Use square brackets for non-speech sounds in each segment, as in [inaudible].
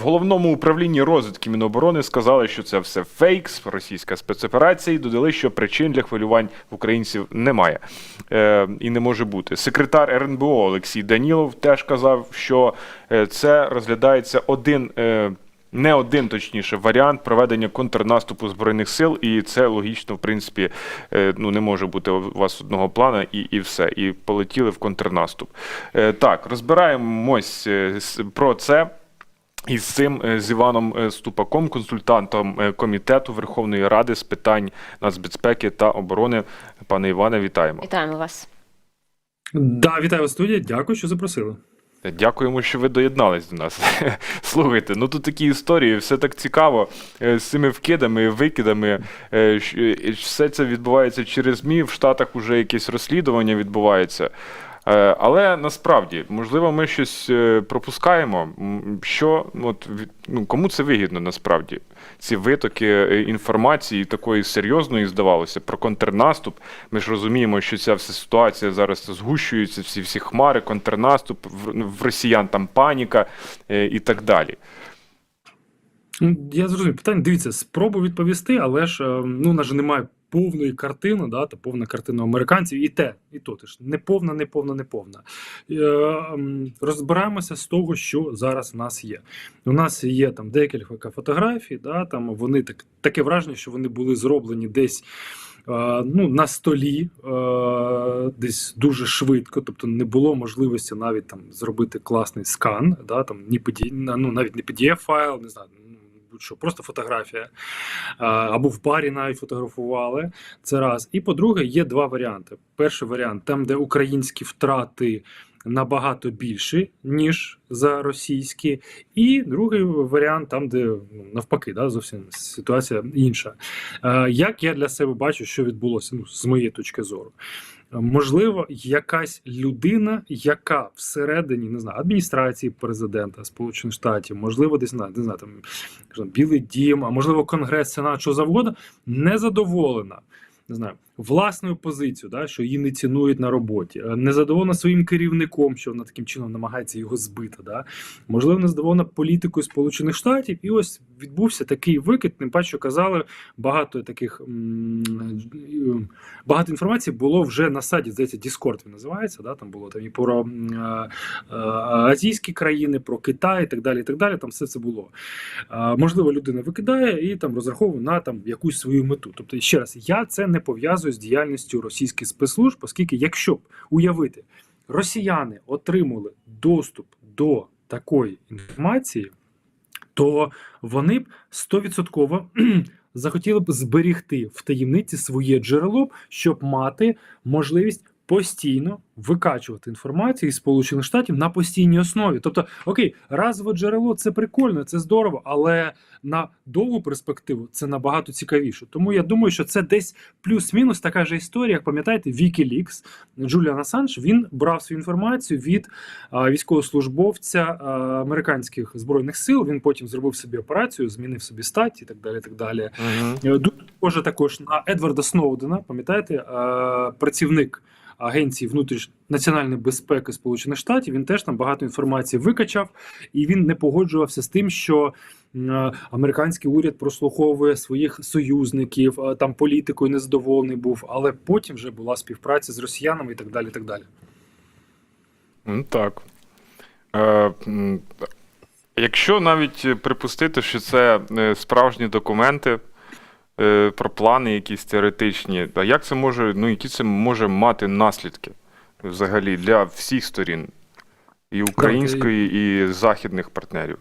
В головному управлінні розвідки Міноборони сказали, що це все фейк, російська спецоперація, і додали, що причин для хвилювань в українців немає е, і не може бути. Секретар РНБО Олексій Данілов теж казав, що е, це розглядається один. Е, не один, точніше, варіант проведення контрнаступу збройних сил, і це логічно, в принципі, е, ну не може бути у вас одного плана, і, і все. І полетіли в контрнаступ. Е, Так, розбираємось про це. І з цим е, з Іваном е, Ступаком, консультантом е, комітету Верховної Ради з питань нацбезпеки та оборони. Пане Іване, вітаємо. Вітаємо вас. Да, вітаю вас, студія. Дякую, що запросили. Дякуємо, що ви доєднались до нас. [laughs] Слухайте, ну тут такі історії, все так цікаво з цими вкидами, викидами. Все це відбувається через ЗМІ, в Штатах вже якесь розслідування відбувається. Е, Але насправді, можливо, ми щось е, пропускаємо. Що от ну, кому це вигідно насправді? Ці витоки е, інформації такої серйозної здавалося про контрнаступ. Ми ж розуміємо, що ця вся ситуація зараз згущується, всі всі хмари, контрнаступ, в, росіян там паніка і так далі. М, Я зрозумів питання. Дивіться, спробую відповісти, але ж е, ну, у нас же немає повної картини, да, та повна картина американців, і те, і то теж не повна, не повна, не повна. Е, розбираємося з того, що зараз в нас є. У нас є там декілька фотографій, да, там вони так, таке враження, що вони були зроблені десь. е, Ну, на столі е, десь дуже швидко, тобто не було можливості навіть там зробити класний скан, да, там ні ну навіть не PDF файл, не знаю, будь-що, просто фотографія. Або в парі навіть фотографували. Це раз. І по-друге, є два варіанти. Перший варіант там, де українські втрати набагато більші, ніж за російські. І другий варіант, там, де ну, навпаки, да, зовсім ситуація інша. Е, Як я для себе бачу, що відбулося ну, з моєї точки зору. Можливо, якась людина, яка всередині не знаю, адміністрації президента Сполучених Штатів, можливо, десь не знаю, там Білий Дім, а можливо, Конгрес, Сенат, що завгодно, не задоволена. Не знаю, власною позицією, да, що її не цінують на роботі, е, не задоволена своїм керівником, що вона таким чином намагається його збити. Да. Можливо, не задоволена політикою Сполучених Штатів, і ось відбувся такий викид. Тим паче, казали багато таких е, багато інформації було вже на сайті, здається, Discord він називається. Да, там було там і про е, азійські країни, про Китай і так далі. І так далі. Там все це було. Можливо, людина викидає і там розраховує на там якусь свою мету. Тобто, ще раз, я це не пов'язую з діяльністю російських спецслужб, оскільки, якщо б уявити, росіяни отримали доступ до такої інформації, то вони б стовідсотково [clears throat] захотіли б зберігти в таємниці своє джерело, щоб мати можливість постійно викачувати інформацію із Сполучених Штатів на постійній основі. Тобто, окей, разове джерело це прикольно, це здорово, але на довгу перспективу це набагато цікавіше. Тому я думаю, що це десь плюс-мінус така ж історія, як пам'ятаєте, Wikileaks, Джуліан Асанж, він брав свою інформацію від а, військовослужбовця а, американських збройних сил. Він потім зробив собі операцію, змінив собі стать і так далі. так далі. Е, Дуже схоже також на Едварда Сноудена, пам'ятаєте, працівник Агенції внутрішньої національної безпеки Сполучених Штатів. Він теж там багато інформації викачав, і він не погоджувався з тим, що е, американський уряд прослуховує своїх союзників, е, там політикою незадоволений був, але потім вже була співпраця з росіянами і так далі. так далі. Ну, Так. Е, якщо навіть припустити, що це е, справжні документи е, про плани якісь теоретичні, а як це може, ну, які це може мати наслідки взагалі для всіх сторін, і української, і західних партнерів?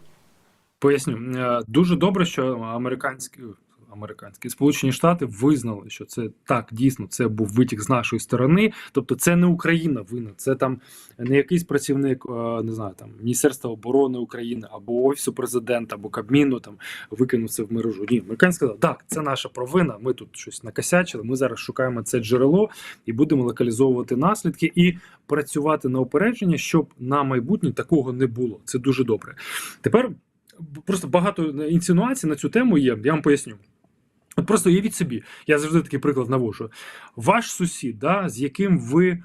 Поясню. Е, дуже добре, що американські американські сполучені штати визнали, що це так дійсно це був витік з нашої сторони. Тобто, це не Україна винна, це там не якийсь працівник, е, не знаю, там Міністерства оборони України або офісу президента, або Кабміну там викинув це в мережу. Ні, американці сказали, так, це наша провина. Ми тут щось накосячили. Ми зараз шукаємо це джерело і будемо локалізовувати наслідки і працювати на опередження, щоб на майбутнє такого не було. Це дуже добре. Тепер просто багато інсинуацій на цю тему є. Я вам поясню. От просто уявіть собі, я завжди такий приклад навожу. Ваш сусід, да, з яким ви е,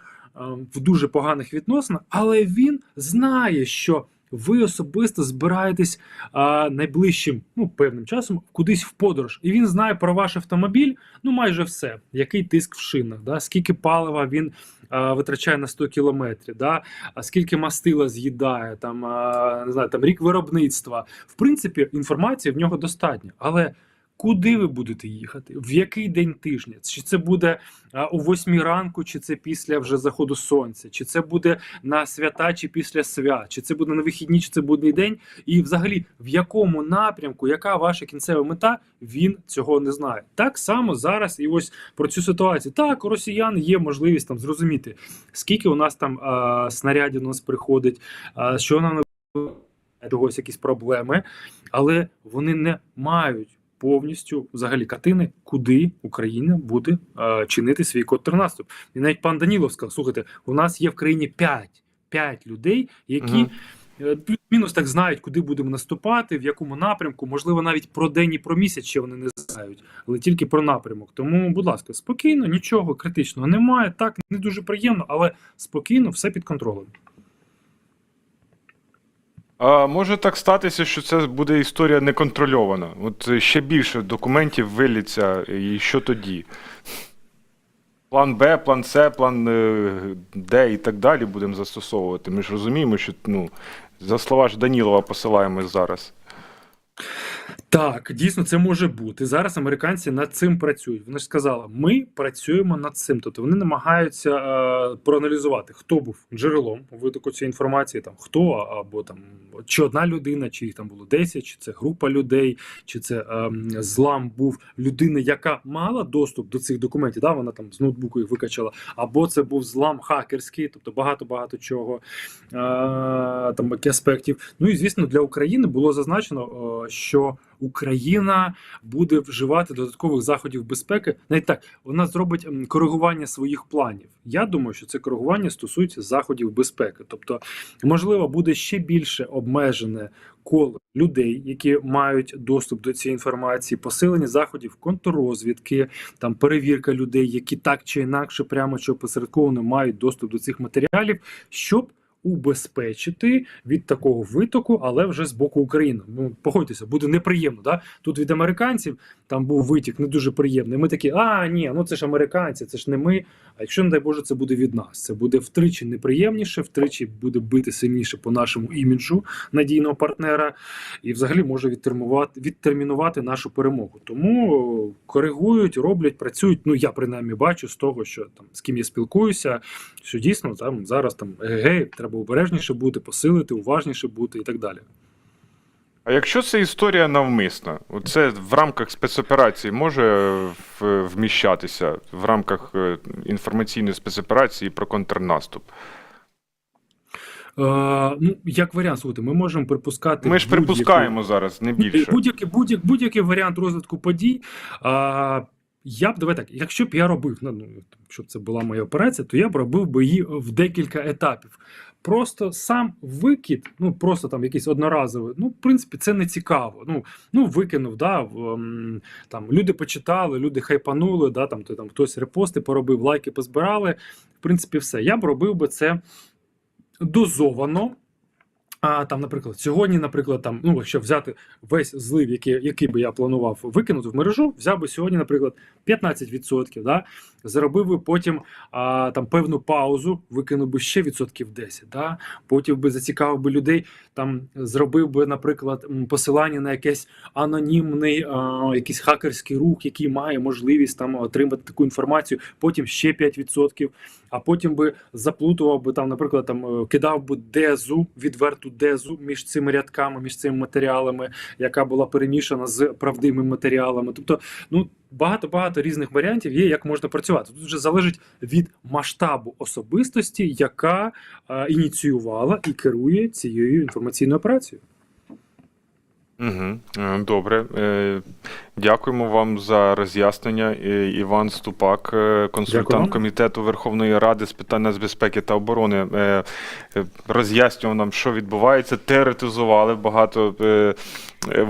в дуже поганих відносинах, але він знає, що ви особисто збираєтесь а, найближчим, ну певним часом, кудись в подорож, і він знає про ваш автомобіль, ну майже все, який тиск в шинах, да, скільки палива він а, витрачає на 100 кілометрів, да, а скільки мастила з'їдає, там а, не знаю, там рік виробництва. В принципі, інформації в нього достатньо, але Куди ви будете їхати? В який день тижня? Чи це буде о 8 ранку, чи це після вже заходу сонця, чи це буде на свята, чи після свят, чи це буде на вихідні, чи це будний день? І взагалі, в якому напрямку, яка ваша кінцева мета, він цього не знає. Так само зараз і ось про цю ситуацію. Так, у росіян є можливість там зрозуміти, скільки у нас там а, снарядів у нас приходить, а, що нам чогось якісь проблеми, але вони не мають повністю взагалі картини, куди Україна буде е, чинити свій контрнаступ. І навіть пан Данілов сказав: слухайте, у нас є в країні 5, 5 людей, які. Е, Плюс-мінус так знають, куди будемо наступати, в якому напрямку. Можливо, навіть про день і про місяць ще вони не знають, але тільки про напрямок. Тому, будь ласка, спокійно, нічого критичного немає. Так не дуже приємно, але спокійно, все під контролем. А може так статися, що це буде історія неконтрольована. От е, ще більше документів виліться, і що тоді? План Б, план С, план е, Д і так далі будемо застосовувати. Ми ж розуміємо, що ну, за слова ж Данілова посилаємось зараз. Так, дійсно, це може бути. Зараз американці над цим працюють. Вони ж сказали, ми працюємо над цим. Тобто вони намагаються е, проаналізувати, хто був джерелом у витоку цієї інформації, там хто або там чи одна людина, чи їх там було 10, чи це група людей, чи це е, злам був людина, яка мала доступ до цих документів. Да, вона там з ноутбуку їх викачала, або це був злам хакерський, тобто багато багато чого е, там аспектів. Ну і звісно, для України було зазначено, е, що Україна буде вживати додаткових заходів безпеки. Навіть так, вона зробить коригування своїх планів. Я думаю, що це коригування стосується заходів безпеки. Тобто, можливо, буде ще більше обмежене коло людей, які мають доступ до цієї інформації, посилення заходів контррозвідки, там перевірка людей, які так чи інакше, прямо чи опосередковано мають доступ до цих матеріалів, щоб убезпечити від такого витоку, але вже з боку України. Ну погодьтеся, буде неприємно. Да? Тут від американців там був витік не дуже приємний. Ми такі, а ні, ну це ж американці, це ж не ми. А якщо не дай Боже, це буде від нас. Це буде втричі неприємніше, втричі буде бити сильніше по нашому іміджу надійного партнера, і взагалі може відтермінувати, відтермінувати нашу перемогу. Тому коригують, роблять, працюють. Ну я принаймні бачу з того, що там з ким я спілкуюся, що дійсно там зараз там гей, треба обережніше бути, посилити, уважніше бути і так далі. А якщо це історія навмисна, це в рамках спецоперації може вміщатися в рамках е, інформаційної спецоперації про контрнаступ? Е, ну, як варіант, слухайте, ми можемо припускати. Ми ж припускаємо зараз, не більше. Будь-який будь будь-який варіант розвитку подій. А, я б давай так, якщо б я робив, ну, ну, щоб це була моя операція, то я б робив би її в декілька етапів. Просто сам викид, ну просто там якийсь одноразовий, ну, в принципі, це не цікаво. Ну, ну викинув, да, в, ем, там люди почитали, люди хайпанули, да, там, то, там хтось репости поробив, лайки позбирали. В принципі, все. Я б робив би це дозовано. А там, наприклад, сьогодні, наприклад, там, ну, якщо взяти весь злив, який, який би я планував викинути в мережу, взяв би сьогодні, наприклад, 15%, да, заробив би потім а, там певну паузу, викинув би ще відсотків 10, да, потім би зацікавив би людей, там зробив би, наприклад, посилання на якийсь анонімний, а, якийсь хакерський рух, який має можливість там отримати таку інформацію, потім ще 5%, а потім би заплутував би там, наприклад, там е, кидав би дезу, відверту дезу між цими рядками, між цими матеріалами, яка була перемішана з правдивими матеріалами. Тобто, ну багато багато різних варіантів є, як можна працювати. Тут вже залежить від масштабу особистості, яка е, ініціювала і керує цією інформаційною операцією. Угу. Добре. Е, Дякуємо вам за роз'яснення. Е, Іван Ступак, консультант Дякую комітету Верховної Ради з питань нацбезпеки та оборони, роз'яснював нам, що відбувається, теоретизували багато